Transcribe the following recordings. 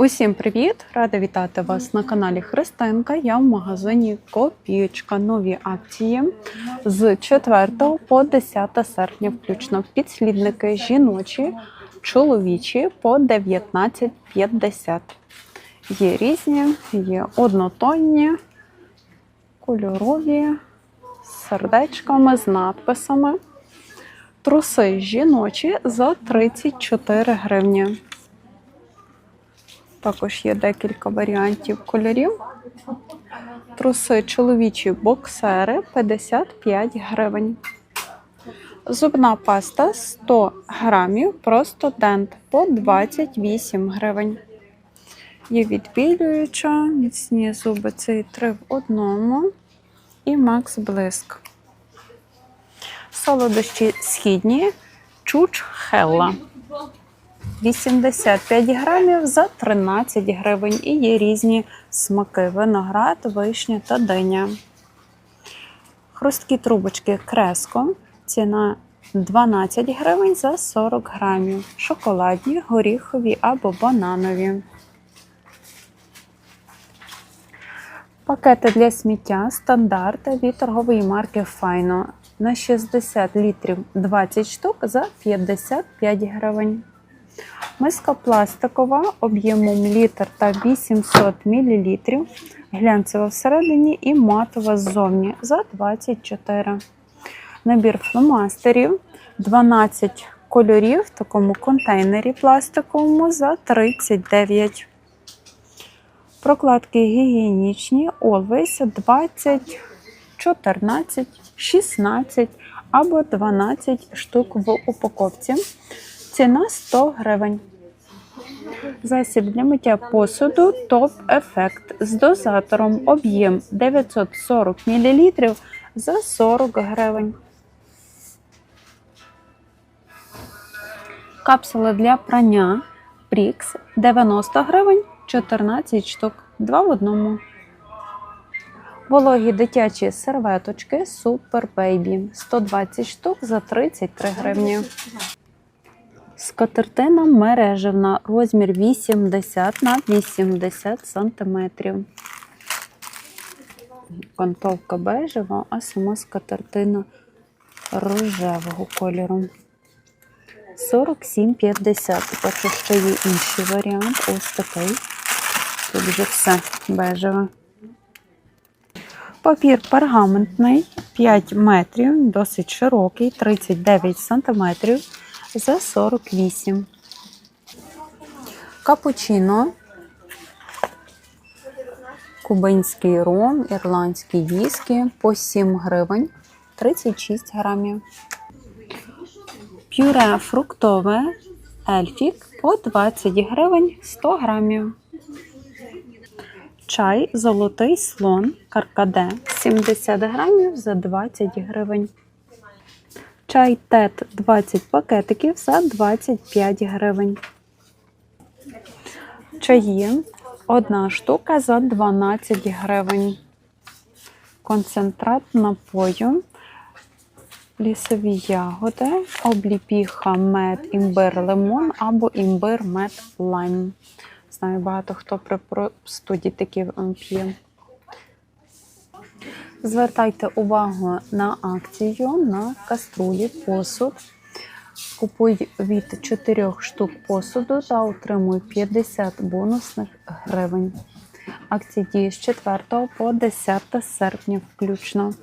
Усім привіт! Рада вітати вас на каналі Христинка. Я в магазині Копієчка. Нові акції з 4 по 10 серпня, включно підслідники жіночі, чоловічі по 19,50. Є різні, є однотонні, кольорові, з сердечками, з надписами. Труси жіночі за 34 гривні. Також є декілька варіантів кольорів. Труси чоловічі боксери 55 гривень. Зубна паста 100 грамів, просто дент по 28 гривень. Є відбілююча, міцні зуби цей 3 в одному і Макс Блиск. Солодощі східні чуч Хелла. 85 грамів за 13 гривень. І є різні смаки: виноград, вишня та диня. Хрусткі трубочки креско. Ціна 12 гривень за 40 грамів. Шоколадні, горіхові або бананові. Пакети для сміття стандарт від торгової марки Файно на 60 літрів 20 штук за 55 гривень. Миска пластикова об'ємом літр та 800 мл, глянцева всередині і матова ззовні за 24. Набір фломастерів 12 кольорів в такому контейнері пластиковому за 39. Прокладки гігієнічні Always 20, 14, 16 або 12 штук в упаковці. Ціна 100 гривень. Засіб для миття посуду Топ Ефект з дозатором об'єм 940 мл за 40 гривень. Капсули для прання Прікс 90 гривень 14 штук. 2 в одному. Вологі дитячі серветочки Super Baby 120 штук за 33 гривні. Скатертина мережевна, розмір 80 на 80 сантиметрів. Кантовка бежева, а сама скатертина рожевого кольору. 47,50. Бачу, що є інший варіант. Ось такий. Тут вже все бежеве. Папір пергаментний 5 метрів, досить широкий, 39 сантиметрів за 48. Капучино, кубинський ром, ірландський віскі по 7 гривень 36 грамів. Пюре фруктове ельфік по 20 гривень 100 грамів. Чай золотий слон каркаде 70 грамів за 20 гривень. Чай тет 20 пакетиків за 25 гривень. Чаї одна штука за 12 гривень. Концентрат напою, лісові ягоди, обліпіха, мед, імбир, лимон або імбир, мед, лайм. Знаю, багато хто при простуді такі м, п'є. Звертайте увагу на акцію на каструлі посуд. Купуй від 4 штук посуду та отримуй 50 бонусних гривень. Акція діє з 4 по 10 серпня включно.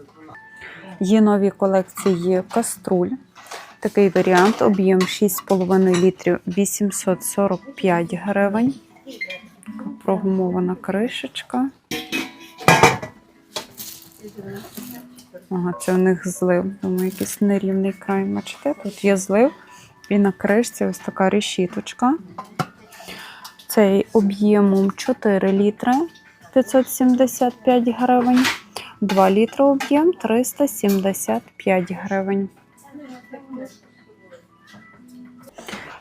Є нові колекції каструль. Такий варіант, об'єм 6,5 літрів 845 гривень. Прогумована кришечка. Ага, це у них злив. Думаю, якийсь нерівний край. Бачите, тут є злив. І на кришці ось така решіточка. Цей об'ємом 4 літри 575 гривень. 2 літри об'єм 375 гривень.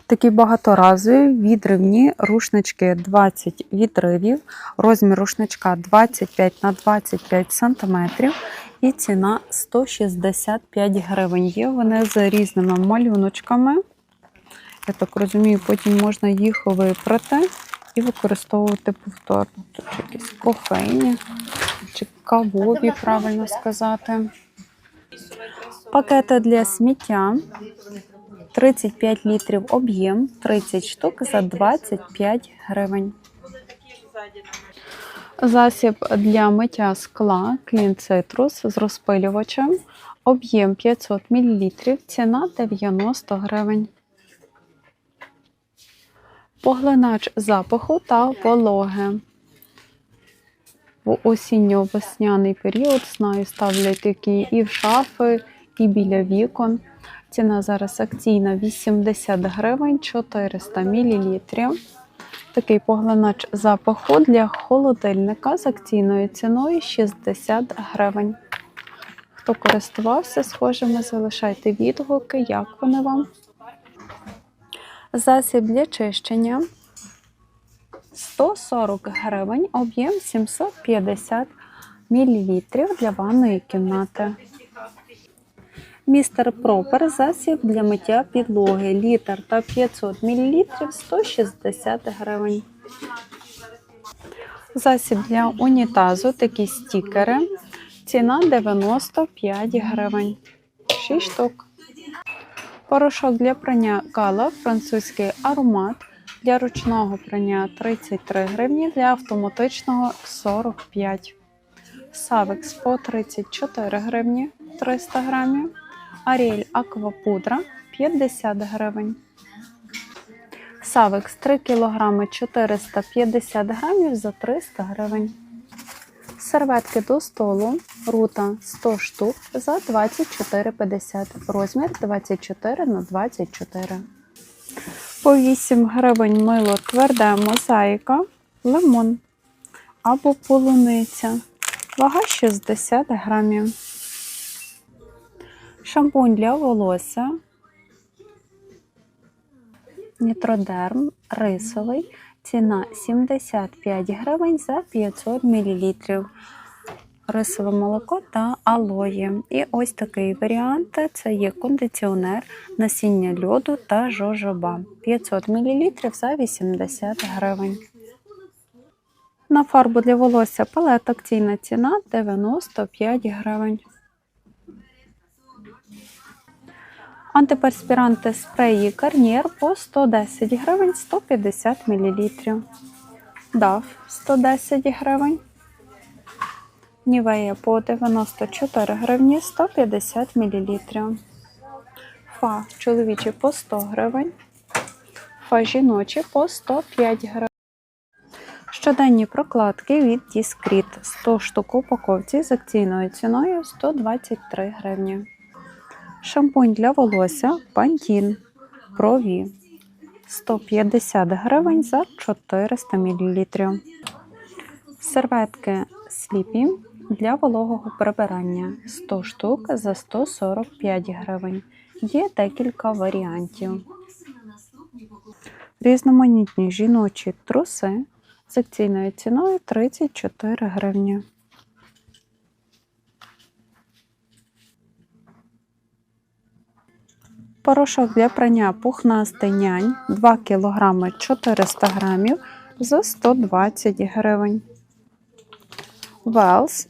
Такі багаторазові відривні рушнички 20 відривів, розмір рушничка 25 на 25 см і ціна 165 гривень. Є вони з різними малюночками. Я так розумію, потім можна їх випрати і використовувати повторно. Тут якісь кофейні чи кавові, правильно сказати. Пакети для сміття 35 літрів об'єм, 30 штук за 25 гривень. Засіб для миття скла Clean Citrus з розпилювачем. Об'єм 500 мл, ціна 90 гривень. Поглинач запаху та вологи. В осінньо-весняний період знаю, ставлять такі і в шафи, і біля вікон. Ціна зараз акційна 80 гривень 400 мл. Такий поглинач запаху для холодильника з акційною ціною 60 гривень. Хто користувався схожими, залишайте відгуки, як вони вам. Засіб для чищення 140 гривень, об'єм 750 мл для ванної кімнати. Містер Пропер засіб для миття підлоги літр та 500 мл 160 гривень. Засіб для унітазу такі стікери. Ціна 95 гривень. 6 штук. Порошок для прання кала, французький аромат. Для ручного прання 33 гривні, для автоматичного 45. Савекс по 34 гривні 300 грамів. Аріель Аквапудра 50 гривень. Савекс 3 кг 450 грамів за 300 гривень. Серветки до столу рута 100 штук за 24,50. Розмір 24 на 24. По 8 гривень мило тверде мозаїка, лимон або полуниця. Вага 60 грамів. Шампунь для волосся. Нітродерм рисовий. Ціна 75 гривень за 500 мл. Рисове молоко та алої. І ось такий варіант це є кондиціонер, насіння льоду та жожоба. 500 мл за 80 гривень. На фарбу для волосся палет акційна ціна 95 гривень. Антиперспіранти спреї Гарнієр по 110 гривень 150 мл. DAF 110 гривень. Нівея по 94 гривні 150 мл. Фа чоловічі по 100 гривень. Фа жіночі по 105 гривень. Щоденні прокладки від Discreet 100 штук упаковці з акційною ціною 123 гривні. Шампунь для волосся Pantene Pro-V 150 гривень за 400 мл. Серветки Sleepy для вологого прибирання 100 штук за 145 гривень. Є декілька варіантів. Різноманітні жіночі труси з акційною ціною 34 гривні. Порошок для прання пухнастий нянь 2 кг 400 грамів за 120 гривень. Велс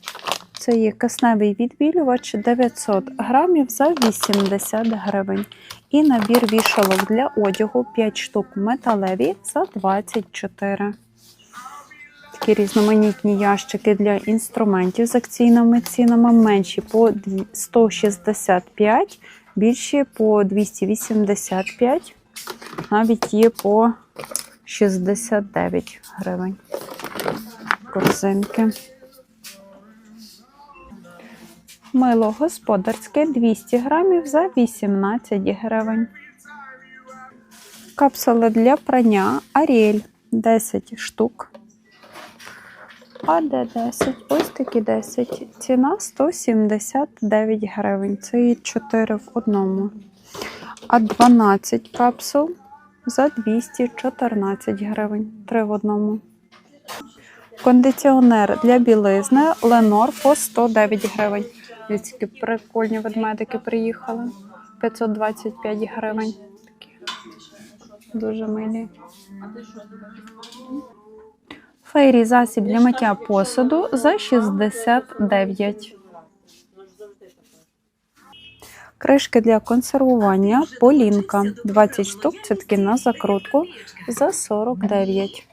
це є кисневий відбілювач 900 грамів за 80 гривень. І набір вішалок для одягу 5 штук металеві за 24. Такі різноманітні ящики для інструментів з акційними цінами менші по 165 більші по 285, навіть є по 69 гривень. Корзинки. Мило господарське 200 грамів за 18 гривень. Капсули для прання Аріель 10 штук. А де 10? Ось такі 10. Ціна 179 гривень. Це є 4 в одному. А 12 капсул за 214 гривень. 3 в одному. Кондиціонер для білизни Ленор по 109 гривень. Дивіться, прикольні ведмедики приїхали. 525 гривень. Такі дуже милі. Фейрі засіб для миття посуду за 69. Кришки для консервування Полінка 20 штук, це такі на закрутку за 49.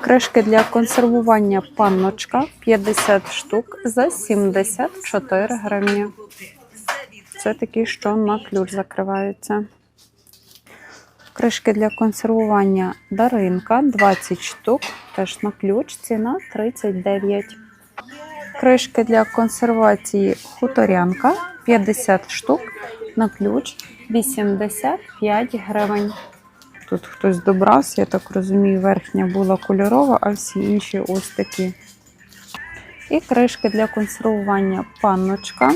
Кришки для консервування панночка 50 штук за 74 гривні. Це такі, що на ключ закриваються. Кришки для консервування Даринка 20 штук, теж на ключ, ціна 39. Кришки для консервації хуторянка 50 штук, на ключ 85 гривень. Тут хтось добрався, я так розумію, верхня була кольорова, а всі інші ось такі. І кришки для консервування панночка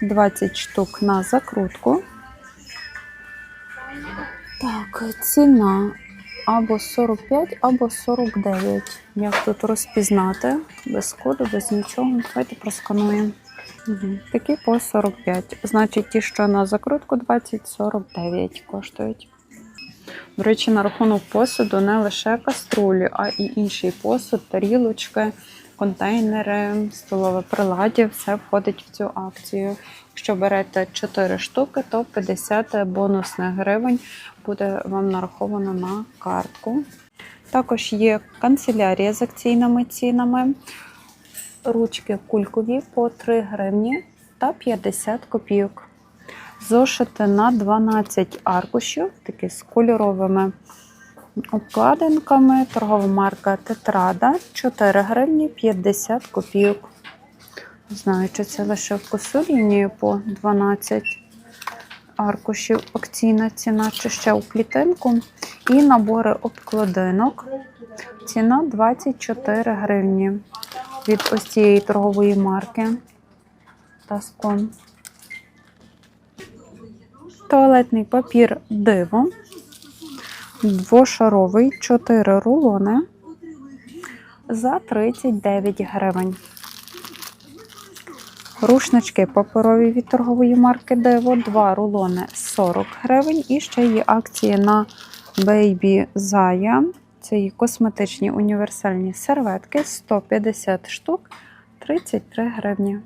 20 штук на закрутку. Так, ціна або 45, або 49. Як тут розпізнати? Без коду, без нічого. Давайте проскануємо. Угу. Такі по 45. Значить, ті, що на закрутку 20-49 коштують. До речі, на рахунок посуду не лише каструлі, а і інший посуд, тарілочки, контейнери, столове приладдя, все входить в цю акцію. Якщо берете 4 штуки, то 50 бонусних гривень буде вам нараховано на картку. Також є канцелярія з акційними цінами, ручки кулькові по 3 гривні та 50 копійок. Зошити на 12 аркушів, такі з кольоровими обкладинками. Торгова марка Тетрада 4 гривні 50 копійок. Знаю, чи це лише в косу лінію по 12 аркушів акційна ціна, чи ще у клітинку. І набори обкладинок. Ціна 24 гривні від ось цієї торгової марки Таскон. Туалетний папір диво. Двошаровий 4 рулони за 39 гривень. Рушнички паперові від торгової марки Диво, 2 рулони 40 гривень. І ще є акції на Baby Zaya. Це є косметичні універсальні серветки 150 штук 33 гривні.